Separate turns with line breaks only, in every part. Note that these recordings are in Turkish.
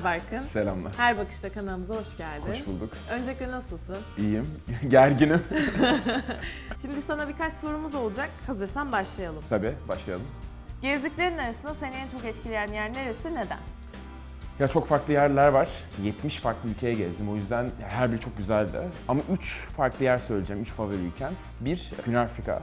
Selamlar Barkın.
Selamlar.
Her bakışta kanalımıza hoş geldin.
Hoş bulduk.
Öncelikle nasılsın?
İyiyim. Gerginim.
Şimdi sana birkaç sorumuz olacak. Hazırsan başlayalım.
Tabii başlayalım.
Gezdiklerin arasında seni en çok etkileyen yer neresi, neden?
Ya çok farklı yerler var. 70 farklı ülkeye gezdim. O yüzden her biri çok güzeldi. Ama 3 farklı yer söyleyeceğim. 3 favori ülkem. Bir, Güney Afrika.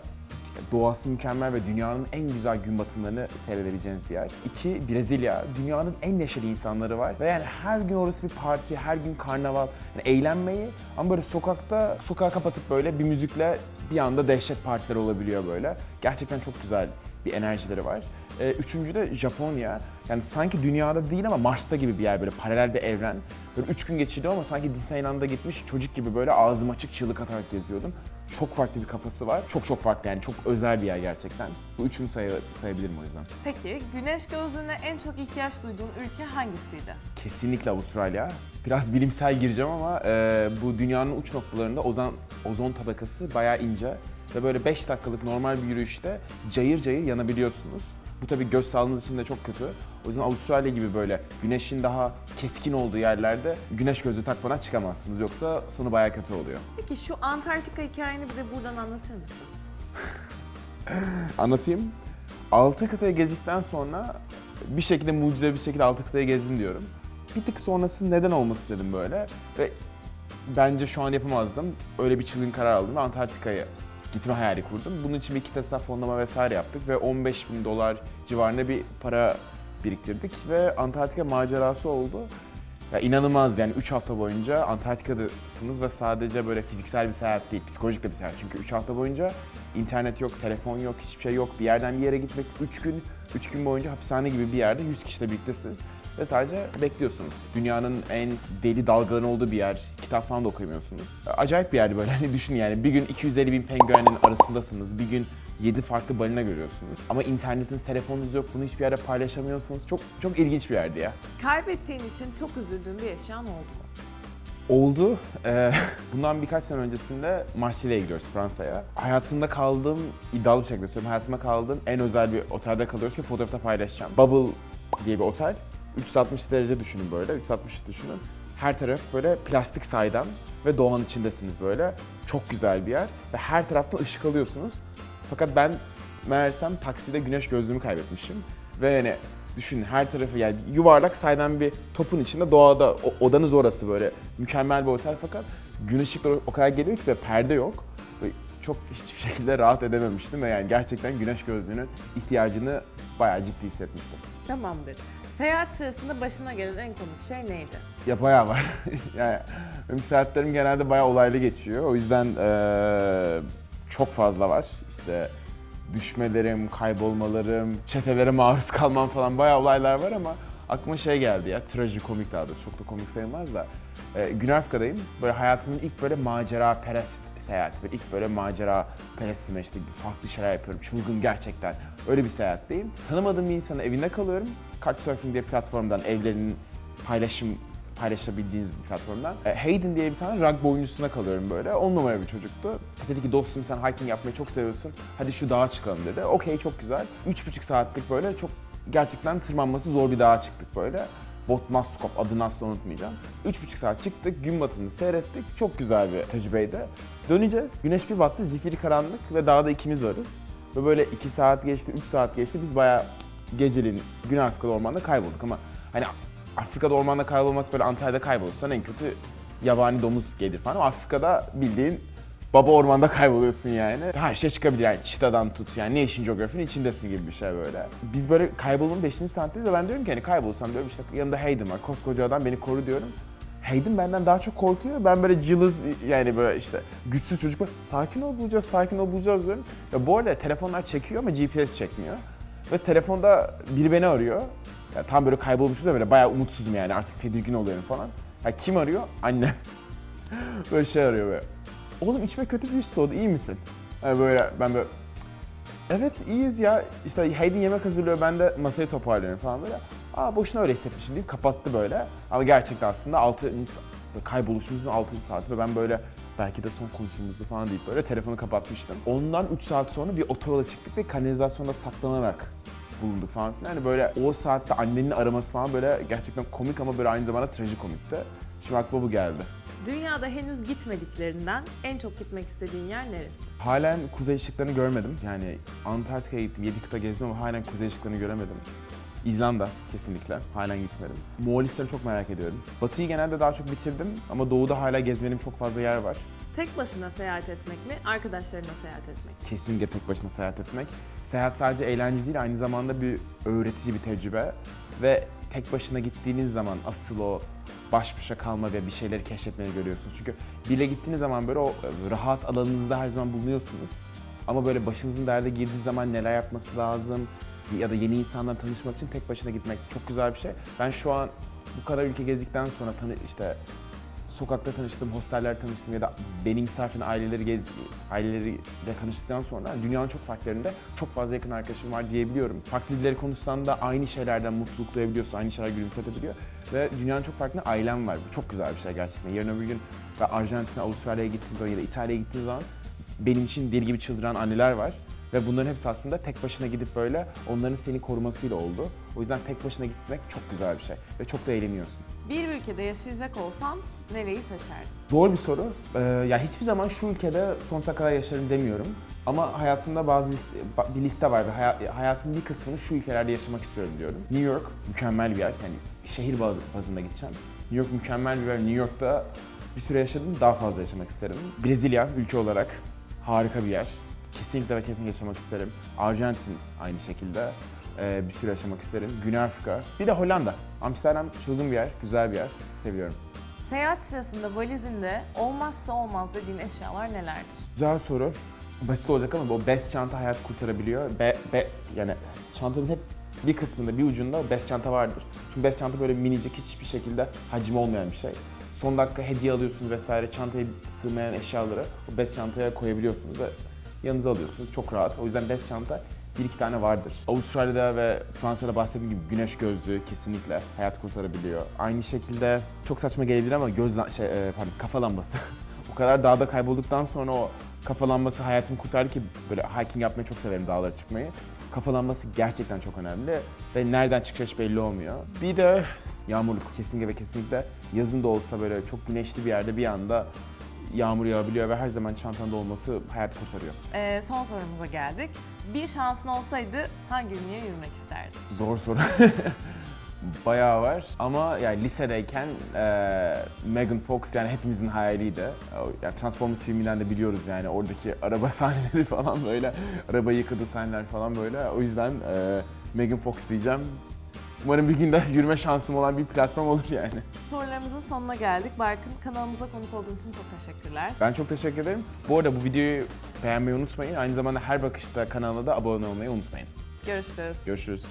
Doğası mükemmel ve dünyanın en güzel gün batımlarını seyredebileceğiniz bir yer. İki, Brezilya. Dünyanın en neşeli insanları var. Ve yani her gün orası bir parti, her gün karnaval. Yani eğlenmeyi ama böyle sokakta, sokağı kapatıp böyle bir müzikle bir anda dehşet partileri olabiliyor böyle. Gerçekten çok güzel bir enerjileri var. Ee, üçüncü de Japonya. Yani sanki dünyada değil ama Mars'ta gibi bir yer böyle paralel bir evren. Böyle üç gün geçirdim ama sanki Disneyland'a gitmiş çocuk gibi böyle ağzım açık çığlık atarak geziyordum. Çok farklı bir kafası var. Çok çok farklı yani çok özel bir yer gerçekten. Bu üçünü say sayabilirim o yüzden.
Peki, güneş gözlüğüne en çok ihtiyaç duyduğun ülke hangisiydi?
Kesinlikle Avustralya. Biraz bilimsel gireceğim ama e, bu dünyanın uç noktalarında ozon, ozon tabakası bayağı ince. Ve böyle 5 dakikalık normal bir yürüyüşte cayır cayır yanabiliyorsunuz. Bu tabii göz sağlığınız için de çok kötü. O yüzden Avustralya gibi böyle güneşin daha keskin olduğu yerlerde güneş gözlüğü takmadan çıkamazsınız. Yoksa sonu bayağı kötü oluyor.
Peki şu Antarktika hikayeni bir de buradan anlatır mısın?
Anlatayım. Altı kıtayı gezdikten sonra bir şekilde mucize bir şekilde altı kıtayı gezdim diyorum. Bir tık sonrası neden olması dedim böyle. Ve bence şu an yapamazdım. Öyle bir çılgın karar aldım ve Antarktika'ya gitme hayali kurdum. Bunun için bir kitap fonlama vesaire yaptık ve 15 bin dolar civarında bir para biriktirdik ve Antarktika macerası oldu. Ya inanılmazdı yani 3 hafta boyunca Antarktika'dasınız ve sadece böyle fiziksel bir seyahat değil, psikolojik de bir seyahat. Çünkü 3 hafta boyunca internet yok, telefon yok, hiçbir şey yok. Bir yerden bir yere gitmek 3 gün, 3 gün boyunca hapishane gibi bir yerde 100 kişiyle birliktesiniz. Ve sadece bekliyorsunuz. Dünyanın en deli dalgaların olduğu bir yer. Kitap falan da okuyamıyorsunuz. Acayip bir yerdi böyle. Hani düşün yani bir gün 250 bin penguenin arasındasınız. Bir gün 7 farklı balina görüyorsunuz. Ama internetiniz, telefonunuz yok. Bunu hiçbir yerde paylaşamıyorsunuz. Çok çok ilginç bir yerdi ya.
Kaybettiğin için çok üzüldüğün bir eşyan oldu mu?
Oldu. Ee, bundan birkaç sene öncesinde Marsilya'ya gidiyoruz Fransa'ya. Hayatımda kaldığım, iddialı bir şekilde söylüyorum, hayatımda kaldığım en özel bir otelde kalıyoruz ki fotoğrafta paylaşacağım. Bubble diye bir otel. 360 derece düşünün böyle, 360 düşünün. Her taraf böyle plastik saydam ve doğanın içindesiniz böyle. Çok güzel bir yer ve her tarafta ışık alıyorsunuz. Fakat ben meğersem takside güneş gözlüğümü kaybetmişim. Ve yani düşün her tarafı yani yuvarlak saydam bir topun içinde doğada o- odanız orası böyle mükemmel bir otel fakat gün ışıkları o kadar geliyor ki ve perde yok. Ve çok hiçbir şekilde rahat edememiştim ve yani gerçekten güneş gözlüğünün ihtiyacını bayağı ciddi hissetmiştim.
Tamamdır. Seyahat sırasında başına gelen en komik şey neydi?
Ya bayağı var. yani benim seyahatlerim genelde bayağı olaylı geçiyor. O yüzden eee, çok fazla var. İşte düşmelerim, kaybolmalarım, çetelere maruz kalmam falan bayağı olaylar var ama aklıma şey geldi ya, trajikomik daha doğrusu. Çok da komik sayılmaz da. Eee Güney Afrika'dayım. Böyle hayatımın ilk böyle macera perest seyahati. Böyle ilk böyle macera perestime işte farklı şeyler yapıyorum. Çılgın gerçekten. Öyle bir seyahatteyim. Tanımadığım bir insanın evinde kalıyorum. Couchsurfing diye platformdan evlerinin paylaşım paylaşabildiğiniz bir platformdan. E, Hayden diye bir tane rugby oyuncusuna kalıyorum böyle. On numara bir çocuktu. Dedi ki dostum sen hiking yapmayı çok seviyorsun. Hadi şu dağa çıkalım dedi. Okey çok güzel. Üç buçuk saatlik böyle çok gerçekten tırmanması zor bir dağa çıktık böyle. Botmaskop adını asla unutmayacağım. Üç buçuk saat çıktık, gün batımını seyrettik. Çok güzel bir tecrübeydi. Döneceğiz. Güneş bir battı, zifiri karanlık ve dağda ikimiz varız. Ve böyle iki saat geçti, üç saat geçti. Biz bayağı geceliğin Güney Afrika'da ormanda kaybolduk ama hani Afrika'da ormanda kaybolmak böyle Antalya'da kaybolursan en kötü yabani domuz gelir falan ama Afrika'da bildiğin baba ormanda kayboluyorsun yani. Her şey çıkabilir yani çitadan tut yani Nation Geographic'in içindesin gibi bir şey böyle. Biz böyle kaybolmanın 5. saatteyiz ve ben diyorum ki hani kaybolsam diyorum işte yanında Hayden var koskoca adam beni koru diyorum. Hayden benden daha çok korkuyor. Ben böyle cılız yani böyle işte güçsüz çocuk böyle sakin ol bulacağız, sakin ol bulacağız diyorum. Ya bu arada telefonlar çekiyor ama GPS çekmiyor. Ve telefonda biri beni arıyor. Ya tam böyle kaybolmuşuz da böyle bayağı umutsuzum yani artık tedirgin oluyorum falan. Ya kim arıyor? Annem. böyle şey arıyor böyle. Oğlum içime kötü bir his doğdu iyi misin? Yani böyle ben böyle Evet iyiyiz ya. İşte Hayden yemek hazırlıyor ben de masayı toparlıyorum falan böyle. Aa boşuna öyle hissetmişim deyip kapattı böyle. Ama gerçekten aslında 6. kayboluşumuzun 6. saati ve ben böyle belki de son konuşmamızdı falan deyip böyle telefonu kapatmıştım. Ondan 3 saat sonra bir otoyola çıktık ve kanalizasyonda saklanarak bulunduk falan filan. Hani böyle o saatte annenin araması falan böyle gerçekten komik ama böyle aynı zamanda trajikomikti. Şimdi aklıma bu geldi.
Dünyada henüz gitmediklerinden en çok gitmek istediğin yer neresi?
Halen kuzey ışıklarını görmedim. Yani Antarktika'ya gittim, 7 kıta gezdim ama halen kuzey ışıklarını göremedim. İzlanda kesinlikle. Halen gitmedim. Moğolistan'ı çok merak ediyorum. Batı'yı genelde daha çok bitirdim ama doğuda hala gezmenim çok fazla yer var.
Tek başına seyahat etmek mi, arkadaşlarına seyahat etmek mi?
Kesinlikle tek başına seyahat etmek. Seyahat sadece eğlence değil, aynı zamanda bir öğretici bir tecrübe. Ve tek başına gittiğiniz zaman asıl o baş başa kalma ve bir şeyleri keşfetmeyi görüyorsunuz. Çünkü bile gittiğiniz zaman böyle o rahat alanınızda her zaman bulunuyorsunuz. Ama böyle başınızın derde girdiği zaman neler yapması lazım ya da yeni insanlarla tanışmak için tek başına gitmek çok güzel bir şey. Ben şu an bu kadar ülke gezdikten sonra tanı işte sokakta tanıştım, hostellerde tanıştım ya da benim misafirlerin aileleri gez, aileleriyle tanıştıktan sonra dünyanın çok farklı yerinde çok fazla yakın arkadaşım var diyebiliyorum. Farklı dilleri konuşsan aynı şeylerden mutluluk duyabiliyorsun, aynı şeyler gülümsetebiliyor. Ve dünyanın çok farklı ailem var. Bu çok güzel bir şey gerçekten. Yarın öbür gün ben Arjantin'e, Avustralya'ya gittiğim zaman ya da İtalya'ya gittiğim zaman benim için deli gibi çıldıran anneler var. Ve bunların hepsi aslında tek başına gidip böyle onların seni korumasıyla oldu. O yüzden tek başına gitmek çok güzel bir şey ve çok da eğleniyorsun.
Bir ülkede yaşayacak olsan nereyi seçerdin?
Zor bir soru. Ee, ya hiçbir zaman şu ülkede sonsuza kadar yaşarım demiyorum. Ama hayatımda bazı liste, bir liste var ve haya- hayatın bir kısmını şu ülkelerde yaşamak istiyorum diyorum. New York mükemmel bir yer. Yani şehir baz- bazında gideceğim. New York mükemmel bir yer. New York'ta bir süre yaşadım, daha fazla yaşamak isterim. Brezilya ülke olarak harika bir yer. Kesinlikle ve kesinlikle yaşamak isterim. Arjantin aynı şekilde ee, bir süre yaşamak isterim. Güney Afrika. Bir de Hollanda. Amsterdam çılgın bir yer, güzel bir yer. Seviyorum.
Seyahat sırasında valizinde olmazsa olmaz dediğin eşyalar nelerdir?
Güzel soru. Basit olacak ama o bez çanta hayat kurtarabiliyor. Be, be, yani çantanın hep bir kısmında, bir ucunda bez çanta vardır. Çünkü bez çanta böyle minicik, hiçbir şekilde hacmi olmayan bir şey. Son dakika hediye alıyorsunuz vesaire, çantaya sığmayan eşyaları o bez çantaya koyabiliyorsunuz ve yanınıza alıyorsunuz. Çok rahat. O yüzden bez çanta bir iki tane vardır. Avustralya'da ve Fransa'da bahsettiğim gibi güneş gözlüğü kesinlikle hayat kurtarabiliyor. Aynı şekilde çok saçma gelebilir ama göz şey e, pardon kafa lambası. o kadar dağda kaybolduktan sonra o kafa lambası hayatımı kurtardı ki böyle hiking yapmayı çok severim dağlara çıkmayı. Kafa lambası gerçekten çok önemli ve nereden çıkacağı belli olmuyor. Bir de yağmurluk kesinlikle ve kesinlikle yazın da olsa böyle çok güneşli bir yerde bir anda yağmur yağabiliyor ve her zaman çantanda olması hayat kurtarıyor.
Ee, son sorumuza geldik. Bir şansın olsaydı hangi ünlüye yürümek isterdin?
Zor soru. Bayağı var ama yani lisedeyken e, Megan Fox yani hepimizin hayaliydi. Yani Transformers filminden de biliyoruz yani oradaki araba sahneleri falan böyle, araba yıkadığı sahneler falan böyle. O yüzden e, Megan Fox diyeceğim. Umarım bir gün de yürüme şansım olan bir platform olur yani.
Sorularımızın sonuna geldik. Barkın kanalımıza konuk olduğun için çok teşekkürler.
Ben çok teşekkür ederim. Bu arada bu videoyu beğenmeyi unutmayın. Aynı zamanda her bakışta kanalına da abone olmayı unutmayın.
Görüşürüz.
Görüşürüz.